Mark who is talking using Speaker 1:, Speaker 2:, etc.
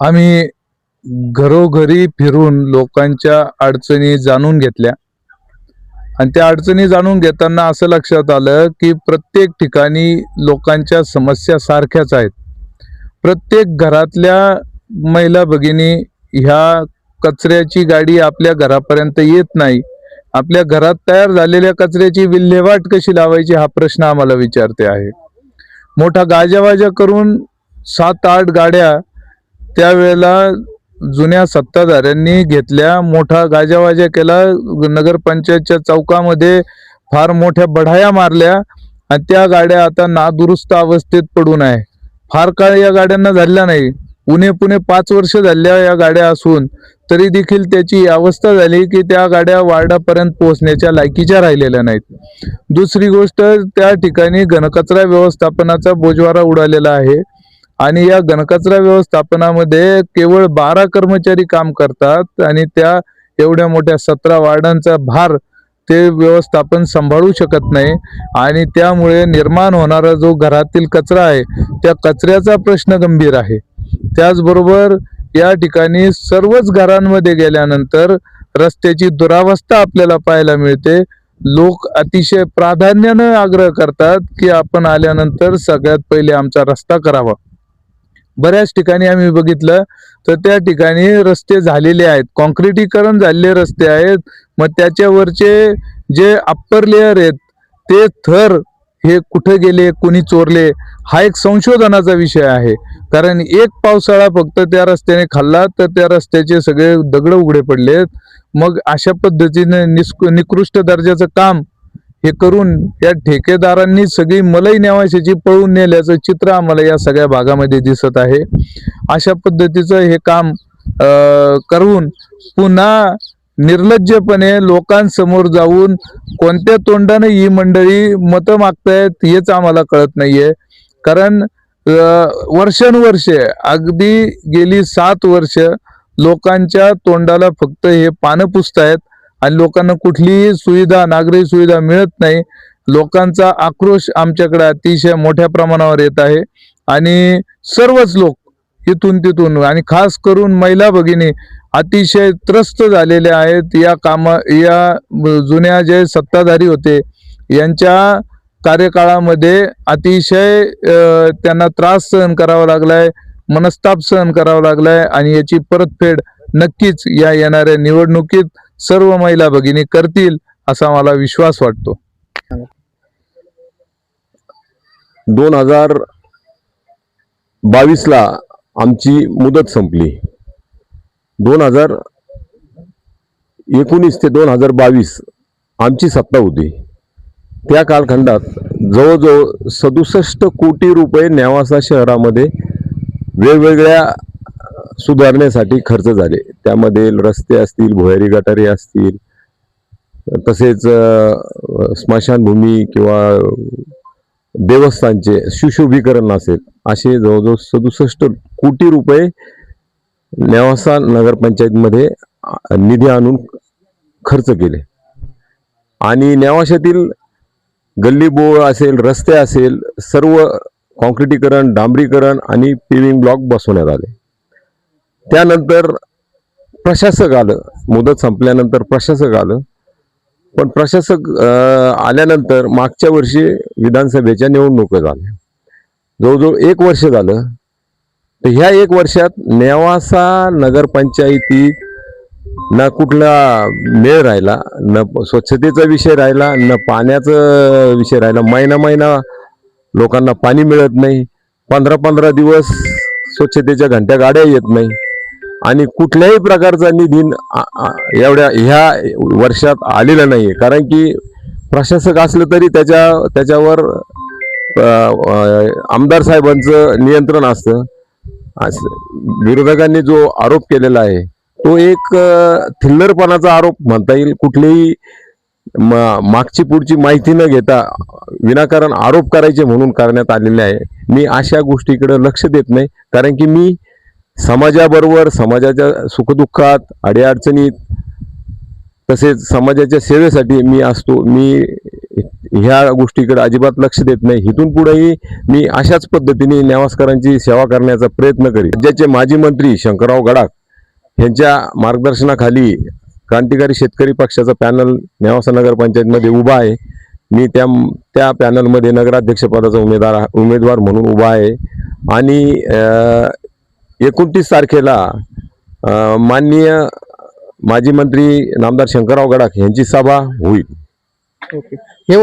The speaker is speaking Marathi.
Speaker 1: आम्ही घरोघरी फिरून लोकांच्या अडचणी जाणून घेतल्या. आणि त्या अडचणी जाणून घेताना असं लक्षात आलं की प्रत्येक ठिकाणी लोकांच्या समस्या सारख्याच आहेत. प्रत्येक घरातल्या महिला भगिनी ह्या कचऱ्याची गाडी आपल्या घरापर्यंत येत नाही. आपल्या घरात तयार झालेल्या कचऱ्याची विल्हेवाट कशी लावायची हा प्रश्न आम्हाला विचारते आहे. मोठा गाजावाजा करून सात आठ गाड्या त्यावेळेला जुन्या सत्ताधाऱ्यांनी घेतल्या मोठा गाजावाजा केला. नगरपंचायतच्या चौकामध्ये फार मोठ्या बढाया मारल्या आणि त्या गाड्या आता नादुरुस्त अवस्थेत पडून आहे. फार काळ या गाड्यांना झाल्या नाही. पुणे पुणे पाच वर्ष झाल्या या गाड्या असून तरी देखील त्याची अवस्था झाली की त्या गाड्या वार्डापर्यंत पोहोचण्याच्या लायकीच्या राहिलेल्या नाहीत. दुसरी गोष्ट त्या ठिकाणी घनकचरा व्यवस्थापनाचा बोजवारा उडालेला आहे. आणि या घनकचरा व्यवस्थापनामध्ये केवळ बारा कर्मचारी काम करतात आणि त्या एवढ्या मोठ्या सतरा वार्डांचा भार ते व्यवस्थापन सांभाळू शकत नाही. आणि त्यामुळे निर्माण होणारा जो घरातील कचरा आहे त्या कचऱ्याचा प्रश्न गंभीर आहे. त्याचबरोबर या ठिकाणी सर्वच घरांमध्ये गेल्यानंतर रस्त्याची दुरावस्था आपल्याला पाहायला मिळते. लोक अतिशय प्राधान्यानं आग्रह करतात की आपण आल्यानंतर सगळ्यात पहिले आमचा रस्ता करावा. बऱ्याच ठिकाणी आम्ही बघितलं तर त्या ठिकाणी रस्ते झालेले आहेत. कॉन्क्रिटीकरण झालेले रस्ते आहेत. मग त्याच्यावरचे जे अप्पर लेअर आहेत ते थर हे कुठे गेले कोणी चोरले हा एक संशोधनाचा विषय आहे. कारण एक पावसाळा फक्त त्या रस्त्याने खाल्ला तर त्या रस्त्याचे सगळे दगड उघडे पडलेत. मग अशा पद्धतीने निस्क निकृष्ट दर्जाचं काम हे करून या ठेकेदारांनी सगळी मलई नेवाशाची पळून नेल्याचं चित्र आम्हाला या सगळ्या भागामध्ये दिसत आहे. अशा पद्धतीचं हे काम करून पुन्हा निर्लज्जपणे लोकांसमोर जाऊन कोणत्या तोंडाने ही मंडळी मतं मागतायत हेच आम्हाला कळत नाहीये. कारण वर्षानुवर्षे अगदी गेली सात वर्ष लोकांच्या तोंडाला फक्त हे पानं पुसतायत. आणि लोकांना कुठलीही सुविधा नागरी सुविधा मिळत नाही. लोकांचा आक्रोश आमच्याकडे अतिशय मोठ्या प्रमाणावर येत आहे. आणि सर्वच लोक इथून तिथून आणि खास करून महिला भगिनी अतिशय त्रस्त झालेल्या आहेत. या कामा या जुन्या जे सत्ताधारी होते यांच्या कार्यकाळामध्ये अतिशय त्यांना त्रास सहन करावा लागलाय मनस्ताप सहन करावा लागलाय आणि याची परतफेड नक्कीच या येणाऱ्या निवडणुकीत सर्व महिला भगिनी करतील असा मला विश्वास वाटतो.
Speaker 2: दोन हजार बावीसला आमची मुदत संपली. दोन हजार एकोणीस ते दोन हजार बावीस आमची सत्ता होती. त्या कालखंडात जवळजवळ सदुसष्ट कोटी रुपये न्यावासा शहरामध्ये वेगवेगळ्या सुधारण्यासाठी खर्च झाले. त्यामध्ये रस्ते असतील भुयारी गटारे असतील तसेच स्मशानभूमी किंवा देवस्थानचे सुशोभीकरण असेल असे जवळजवळ सदुसष्ट कोटी रुपये नेवासा नगरपंचायतमध्ये निधी आणून खर्च केले. आणि नेवाशातील गल्लीबोळ असेल रस्ते असेल सर्व कॉन्क्रिटीकरण डांबरीकरण आणि पेविंग ब्लॉक बसवण्यात आले. त्यानंतर प्रशासक आलं. मुदत संपल्यानंतर प्रशासक आलं. पण प्रशासक आल्यानंतर मागच्या वर्षी विधानसभेच्या निवडणुका झाल्या. जवळजवळ एक वर्ष झालं. तर ह्या एक वर्षात नेवासा नगरपंचायतीत ना कुठला मेळ राहिला न स्वच्छतेचा विषय राहिला न पाण्याचा विषय राहिला. महिना महिना लोकांना पाणी मिळत नाही. पंधरा पंधरा दिवस स्वच्छतेच्या घंट्या गाड्या येत नाही. आणि कुठल्याही प्रकारचा निधी एवढ्या ह्या वर्षात आलेला नाही कारण की प्रशासक असलं तरी त्याच्या त्याच्यावर आमदार साहेबांचं नियंत्रण असतं. विरोधकांनी जो आरोप केलेला आहे तो एक थिल्लरपणाचा आरोप म्हणता येईल. कुठलीही म- मागची पुढची माहिती न घेता विनाकारण आरोप करायचे म्हणून करण्यात आलेले आहे. मी अशा गोष्टीकडे लक्ष देत नाही. कारण की मी समाजाबरोबर समाजाच्या सुखदुःखात अडीअडचणीत तसेच समाजाच्या सेवेसाठी मी असतो. मी ह्या गोष्टीकडे अजिबात लक्ष देत नाही. इथून पुढेही मी अशाच पद्धतीने नेवासकरांची सेवा करण्याचा प्रयत्न करीन. राज्याचे माजी मंत्री शंकरराव गडाख यांच्या मार्गदर्शनाखाली क्रांतिकारी शेतकरी पक्षाचा पॅनल नेवासा नगरपंचायतमध्ये उभा आहे. मी त्या त्या पॅनलमध्ये नगराध्यक्षपदाचा उमेदवार उमेदवार म्हणून उभा आहे. आणि एकोणतीस तारखेला अ, माननीय माजी मंत्री नामदार शंकरराव गडाख यांची सभा होईल.
Speaker 3: ओके. हे